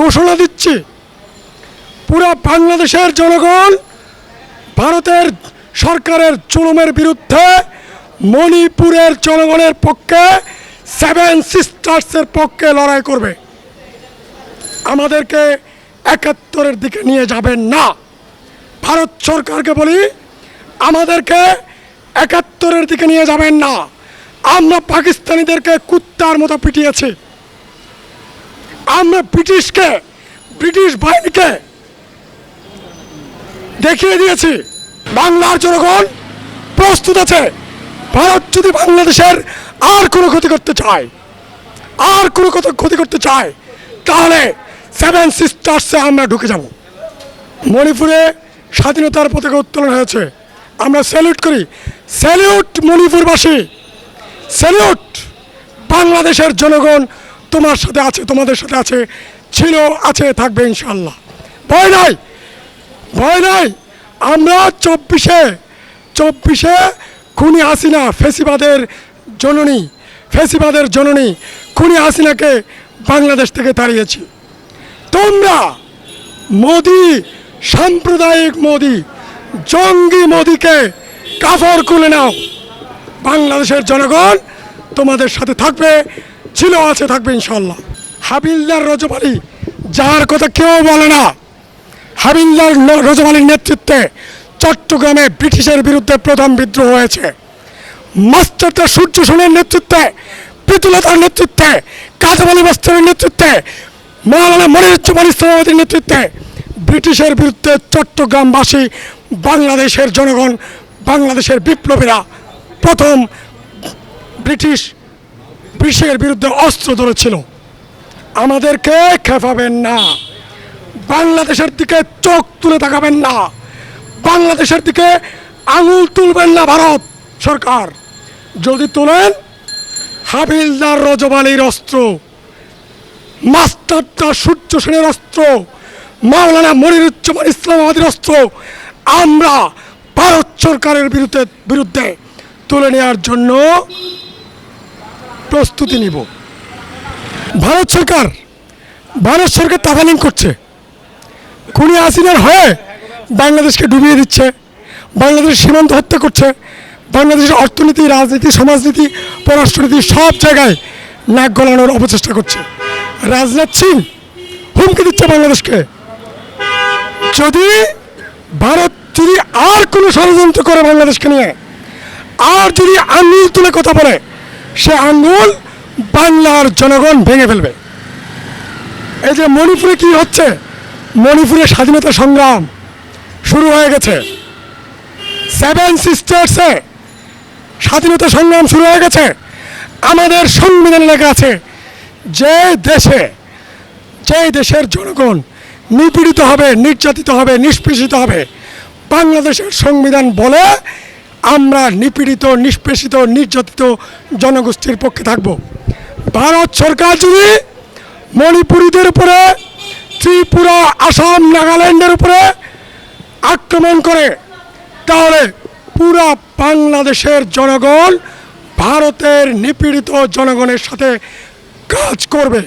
ঘোষণা দিচ্ছি। পুরা বাংলাদেশের জনগণ ভারতের সরকারের জুলুমের বিরুদ্ধে মণিপুরের জনগণের পক্ষে সেভেন সিস্টার্সের পক্ষে লড়াই করবে। আমাদেরকে একাত্তরের দিকে নিয়ে যাবেন না। ভারত সরকারকে বলি, আমাদেরকে একাত্তরের দিকে নিয়ে যাবেন না। আমরা পাকিস্তানিদেরকে কুত্তার মতো পিটিয়েছি। আমরা ব্রিটিশকে, ব্রিটিশ বাহিনীকে দেখিয়ে দিয়েছি। বাংলার জনগণ প্রস্তুত আছে, ভারত যদি বাংলাদেশের আর কোনো ক্ষতি করতে চায়, আর কোনো কথা ক্ষতি করতে চায়, তাহলে সেভেন সিস্টার্সে আমরা ঢুকে যাব। মণিপুরে স্বাধীনতার পতাকা উত্তোলন হয়েছে। আমরা স্যালিউট করি। স্যালিউট মণিপুরবাসী। স্যালিউট বাংলাদেশের জনগণ তোমার সাথে আছে, তোমাদের সাথে আছে, ছিল, আছে, থাকবে ইনশাল্লাহ ভয় নাই ভয় নাই। আমরা চব্বিশে চব্বিশে খুনি হাসিনা, ফেসিবাদের জননী ফেসিবাদের জননী খুনি হাসিনাকে বাংলাদেশ থেকে তাড়িয়েছি। তোমরা মোদি, সাম্প্রদায়িক মোদি, জঙ্গি মোদিকে কাফর খুলে নাও। বাংলাদেশের জনগণ তোমাদের সাথে থাকবে ছিল, আছে, থাকবে ইনশাল্লাহ হাবিলদার রজবালি যার কথা কেউ বলে না। হাবিলদার ন- রজবালির নেতৃত্বে চট্টগ্রামে ব্রিটিশের বিরুদ্ধে প্রথম বিদ্রোহ হয়েছে। মাস্টারটা সূর্য সেনের নেতৃত্বে, প্রীতুলতার নেতৃত্বে কাজাবালি মাস্টারের নেতৃত্বে, মৌলানা মনিরুজ্জামান ইসলামাবাদের নেতৃত্বে ব্রিটিশের বিরুদ্ধে চট্টগ্রামবাসী, বাংলাদেশের জনগণ, বাংলাদেশের বিপ্লবীরা প্রথম ব্রিটিশ ব্রিটিশের বিরুদ্ধে অস্ত্র ধরেছিল। আমাদেরকে খেপাবেন না। বাংলাদেশের দিকে চোখ তুলে তাকাবেন না। বাংলাদেশের দিকে আঙুল তুলবেন না ভারত সরকার। যদি তোলেন, হাবিলদার রজবালির অস্ত্র মাস্টারটা সূর্য সেনের অস্ত্র, মাওলানা মনিরুজ্জামান ইসলামাবাদের অস্ত্র, আমরা ভারত সরকারের বিরুদ্ধে বিরুদ্ধে তুলে নেওয়ার জন্য প্রস্তুতি নিব। ভারত সরকার ভারত সরকার তাফালিং করছে। খুনি হাসিনার হয়ে বাংলাদেশকে ডুবিয়ে দিচ্ছে। বাংলাদেশের সীমান্ত হত্যা করছে। বাংলাদেশের অর্থনীতি, রাজনীতি, সমাজনীতি, পররাষ্ট্রনীতি সব জায়গায় নাক গলানোর অপচেষ্টা করছে। রাজনাথ সিং হুমকি দিচ্ছে বাংলাদেশকে। যদি ভারত, যদি আর কোনো ষড়যন্ত্র করে বাংলাদেশকে নিয়ে, আর যদি আঙুল তুলে কথা বলে সে আঙ্গুল বাংলার জনগণ ভেঙে ফেলবে। এই যে মণিপুরে কি হচ্ছে? মণিপুরে স্বাধীনতা সংগ্রাম শুরু হয়ে গেছে। সেভেন সিস্টার্সে স্বাধীনতা সংগ্রাম শুরু হয়ে গেছে। আমাদের সংবিধানে লেখা আছে, যে দেশে, যে দেশের জনগণ নিপীড়িত হবে, নির্যাতিত হবে, নিষ্পেষিত হবে, বাংলাদেশের সংবিধান বলে আমরা নিপীড়িত, নিষ্পেষিত, নির্যাতিত জনগোষ্ঠীর পক্ষে থাকব। ভারত সরকার যদি মণিপুরীদের উপরে, ত্রিপুরা, আসাম, নাগাল্যান্ডের উপরে আক্রমণ করে, তাহলে পুরা বাংলাদেশের জনগণ ভারতের নিপীড়িত জনগণের সাথে কাজ করবে।